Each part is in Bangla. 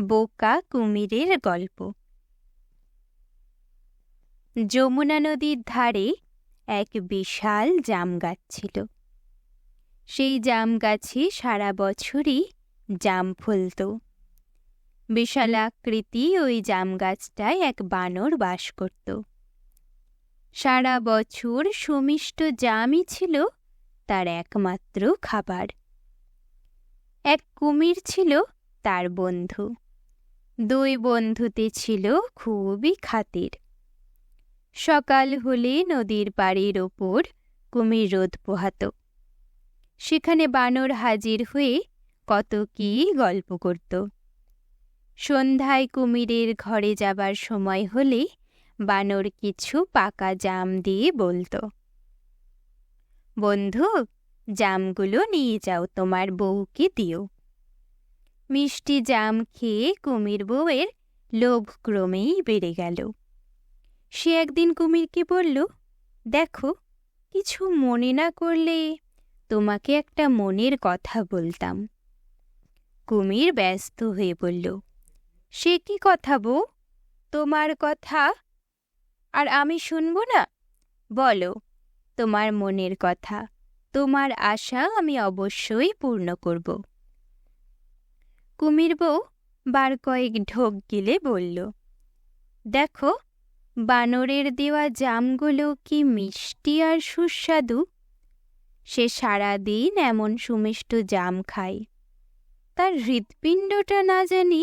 বোকা কুমিরের গল্প। যমুনা নদীর ধারে এক বিশাল জাম গাছ ছিল। সেই জাম গাছে সারা বছরই জাম ফলত। বিশাল আকৃতি ওই জাম গাছটায় এক বানর বাস করত। সারা বছর সুমিষ্ট জামই ছিল তার একমাত্র খাবার। এক কুমির ছিল তার বন্ধু। দুই বন্ধুতে ছিল খুবই খাতির। সকাল হলে নদীর পাড়ের ওপর কুমির রোদ পোহাত। সেখানে বানর হাজির হয়ে কত কি গল্প করত। সন্ধ্যায় কুমিরের ঘরে যাবার সময় হলে বানর কিছু পাকা জাম দিয়ে বলতো, বন্ধু, জামগুলো নিয়ে যাও, তোমার বউকে দিও। মিষ্টি জাম খেয়ে কুমির বউয়ের লোভ ক্রমেই বেড়ে গেল। সে একদিন কুমিরকে বলল, দেখো, কিছু মনে না করলে তোমাকে একটা মনের কথা বলতাম। কুমির ব্যস্ত হয়ে বলল, সে কি কথা বউ? তোমার কথা? আর আমি শুনব না? বলো, তোমার মনের কথা। তোমার আশা আমি অবশ্যই পূর্ণ করব। কুমির বউ বার কয়েক ঢোক গিলে বলল, দেখো, বানরের দেওয়া জামগুলো কি মিষ্টি আর সুস্বাদু। সে সারাদিন এমন সুমিষ্ট জাম খায়। তার হৃৎপিণ্ডটা না জানি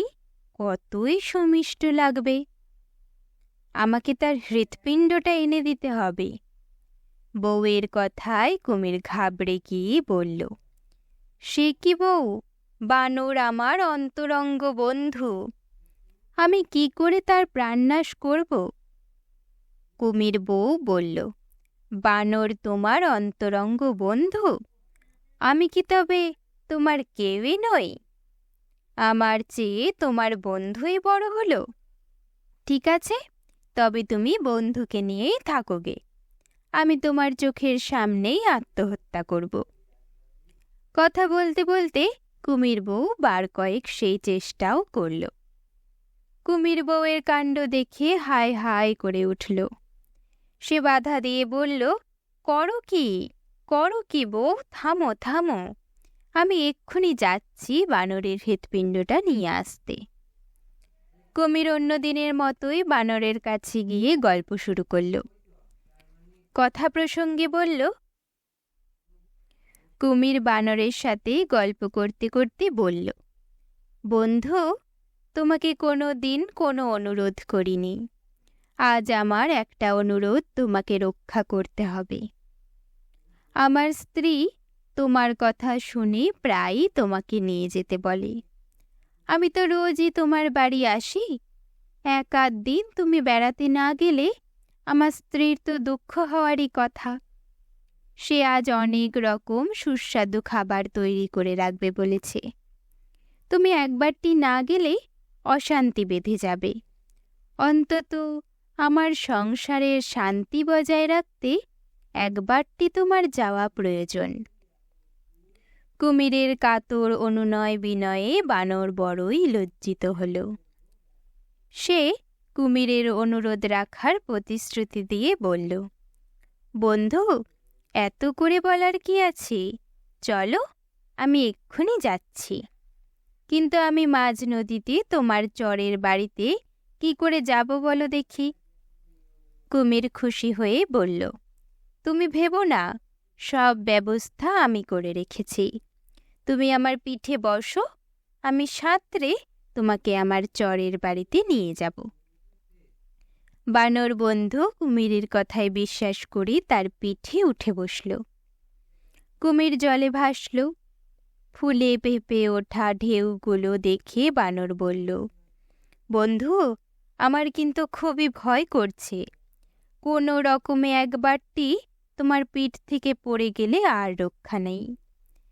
কতই সুমিষ্ট লাগবে। আমাকে তার হৃৎপিণ্ডটা এনে দিতে হবে। বউয়ের কথায় কুমির ঘাবড়ে গিয়ে বলল, সে কি বউ? বানর আমার অন্তরঙ্গ বন্ধু, আমি কি করে তার প্রাণনাশ করব? কুমির বউ বলল, বানর তোমার অন্তরঙ্গ বন্ধু, আমি কি তবে তোমার কেউই নই? আমার চেয়ে তোমার বন্ধুই বড় হলো। ঠিক আছে, তবে তুমি বন্ধুকে নিয়েই থাকোগে আমি তোমার চোখের সামনেই আত্মহত্যা করব। কথা বলতে বলতে কুমির বউ বার কয়েক সেই চেষ্টাও করল। কুমির বউয়ের কাণ্ড দেখে হায় হায় করে উঠল। সে বাধা দিয়ে বলল, করো কি? করো কি বউ? থামো থামো। আমি এক্ষুনি যাচ্ছি বানরের হৃৎপিণ্ডটা নিয়ে আসতে কুমির অন্য দিনের মতোই বানরের কাছে গিয়ে গল্প শুরু করল। কথা প্রসঙ্গে বলল কুমির বানরের সাথে গল্প করতে করতে বলল, বন্ধু, তোমাকে কোনো দিন কোনো অনুরোধ করিনি। আজ আমার একটা অনুরোধ তোমাকে রক্ষা করতে হবে। আমার স্ত্রী তোমার কথা শুনে প্রায়ই তোমাকে নিয়ে যেতে বলে। আমি তো রোজই তোমার বাড়ি আসি। এক আধ দিন তুমি বেড়াতে না গেলে আমার স্ত্রীর তো দুঃখ হওয়ারই কথা। সে আজ অনেক রকম সুস্বাদু খাবার তৈরি করে রাখবে বলেছে। তুমি একবারটি না গেলে অশান্তি বেঁধে যাবে। অন্তত আমার সংসারের শান্তি বজায় রাখতে একবারটি তোমার যাওয়া প্রয়োজন। কুমিরের কাতর অনুনয় বিনয়ে বানর বড়ই লজ্জিত হল। সে কুমিরের অনুরোধ রাখার প্রতিশ্রুতি দিয়ে বলল, বন্ধু এত করে বলার কি আছে? চলো, আমি এক্ষুনি যাচ্ছি। কিন্তু আমি মাঝ নদীতে তোমার চরের বাড়িতে কি করে যাব বলো দেখি? কুমির খুশি হয়ে বলল, তুমি ভেবো না, সব ব্যবস্থা আমি করে রেখেছি। তুমি আমার পিঠে বসো, আমি সাঁতরে তোমাকে আমার চরের বাড়িতে নিয়ে যাব। বানর বন্ধু কুমিরের কথায় বিশ্বাস করি তার পিঠে উঠে বসল। কুমির জলে ভাসল। ফুলে পেঁপে ওঠা ঢেউগুলো দেখে বানর বলল, বন্ধু, আমার কিন্তু খুবই ভয় করছে। কোনো রকমে একবারটি তোমার পিঠ থেকে পড়ে গেলে আর রক্ষা নেই।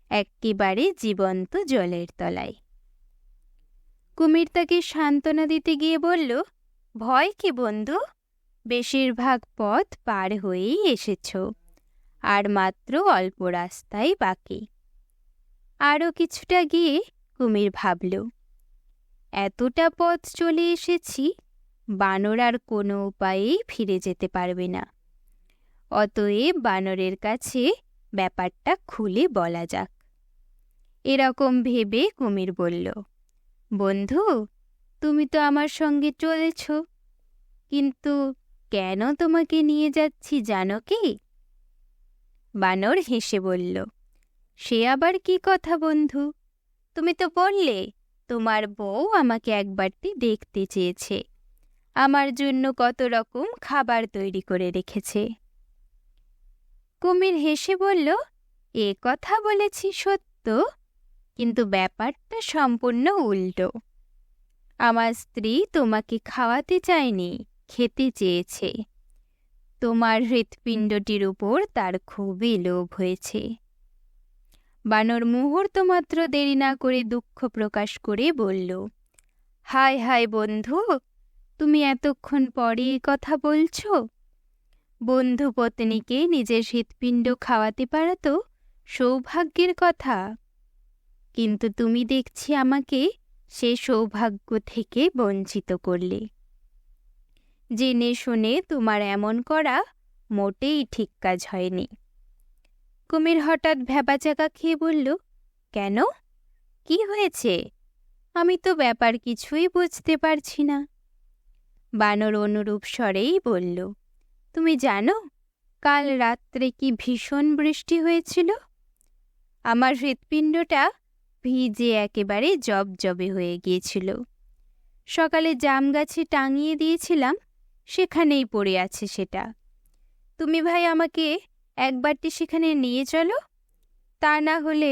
একেবারে জীবন্ত জলের তলায়। কুমির তাকে সান্ত্বনা দিতে গিয়ে বলল ভয় কি বন্ধু? বেশিরভাগ পথ পার হয়েই এসেছ, আর মাত্র অল্প রাস্তাই বাকি। আরও কিছুটা গিয়ে কুমির ভাবল, এতটা পথ চলে এসেছি, বানর আর কোনো উপায়েই ফিরে যেতে পারবে না। অতএব বানরের কাছে ব্যাপারটা খুলে বলা যাক। এরকম ভেবে কুমির বলল, বন্ধু তুমি তো আমার সঙ্গে চলেছ। কিন্তু কেন তোমাকে নিয়ে যাচ্ছি জানো কি? বানর হেসে বলল, সে আবার কি কথা বন্ধু? তুমি তো বললে, তোমার বউ আমাকে একবারটি দেখতে চেয়েছে। আমার জন্য কত রকম খাবার তৈরি করে রেখেছে। কুমির হেসে বলল, এ কথা বলেছি সত্য, কিন্তু ব্যাপারটা সম্পূর্ণ উল্টো। আমার স্ত্রী তোমাকে খাওয়াতে চায়নি, খেতে চেয়েছে। তোমার হৃৎপিণ্ডটির উপর তার খুবই লোভ হয়েছে। বানর মুহূর্ত মাত্র দেরি না করে দুঃখ প্রকাশ করে বলল হায় হায় বন্ধু, তুমি এতক্ষণ পরে কথা বলছো? বন্ধু পত্নীকে নিজের হৃৎপিণ্ড খাওয়াতে পারা তো, সৌভাগ্যের কথা। কিন্তু তুমি দেখছি আমাকে সে সৌভাগ্য থেকে বঞ্চিত করলে। জেনে শুনে তোমার এমন করা মোটেই ঠিক কাজ হয়নি। কুমির হঠাৎ ভ্যাবাচাকা খেয়ে বলল, কেন? কি হয়েছে? আমি তো ব্যাপার কিছুই বুঝতে পারছি না। বানর অনুরূপ স্বরেই বলল, তুমি জানো, কাল রাত্রে কি ভীষণ বৃষ্টি হয়েছিল? আমার হৃৎপিণ্ডটা ভিজে একেবারে জবজবে হয়ে গিয়েছিল। সকালে জাম গাছে টাঙিয়ে দিয়েছিলাম, সেখানেই পড়ে আছে সেটা। তুমি ভাই আমাকে একবারটি সেখানে নিয়ে চলো, তা না হলে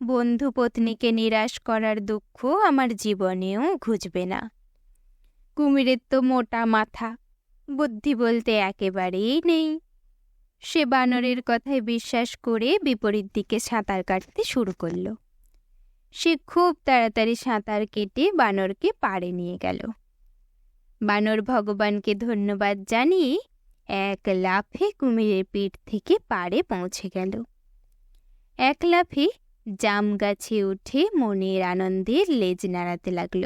বন্ধু পত্নীকে নিরাশ করার দুঃখ আমার জীবনেও ঘুচবে না। কুমিরের তো মোটা মাথা, বুদ্ধি বলতে একেবারেই নেই। সে বানরের কথায় বিশ্বাস করে বিপরীত দিকে সাঁতার কাটতে শুরু করল। সে খুব তাড়াতাড়ি সাঁতার কেটে বানরকে পাড়ে নিয়ে গেল। বানর ভগবানকে ধন্যবাদ জানিয়ে এক লাফে কুমিরের পিঠ থেকে পাড়ে পৌঁছে গেল। এক লাফে জাম গাছে উঠে মনের আনন্দে লেজ নাড়াতে লাগল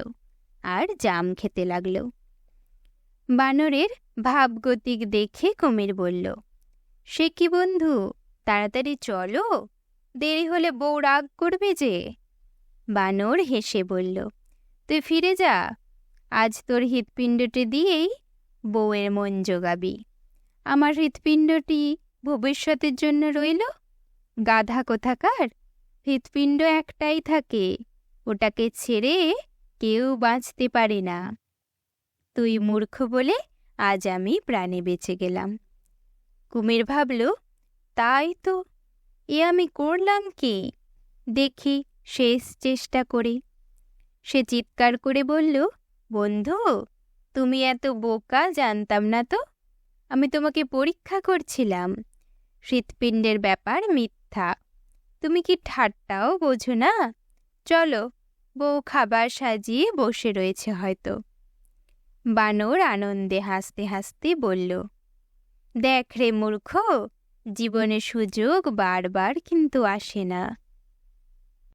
আর জাম খেতে লাগল। বানরের ভাবগতিক দেখে কুমির বলল, সে কি বন্ধু? তাড়াতাড়ি চলো। দেরি হলে বউ রাগ করবে যে। বানর হেসে বলল, তুই ফিরে যা, আজ তোর হৃৎপিণ্ডটি দিয়েই বউয়ের মন জোগাবি। আমার হৃৎপিণ্ডটি ভবিষ্যতের জন্য রইল। গাধা কোথাকার, হৃৎপিণ্ড একটাই থাকে, ওটাকে ছেড়ে কেউ বাঁচতে পারে না। তুই মূর্খ বলে আজ আমি প্রাণে বেঁচে গেলাম কুমির ভাবল, তাই তো, এ আমি করলাম কি? দেখি শেষ চেষ্টা করে। সে চিৎকার করে বলল, বন্ধু, তুমি এত বোকা, জানতাম না তো। আমি তোমাকে পরীক্ষা করছিলাম। হৃৎপিণ্ডের ব্যাপার মিথ্যা। তুমি কি ঠাট্টাও বোঝো না? চলো, বউ খাবার সাজিয়ে বসে রয়েছে হয়তো। বানর আনন্দে হাসতে হাসতে বলল, দেখ রে মূর্খ জীবনে সুযোগ বারবার কিন্তু আসে না।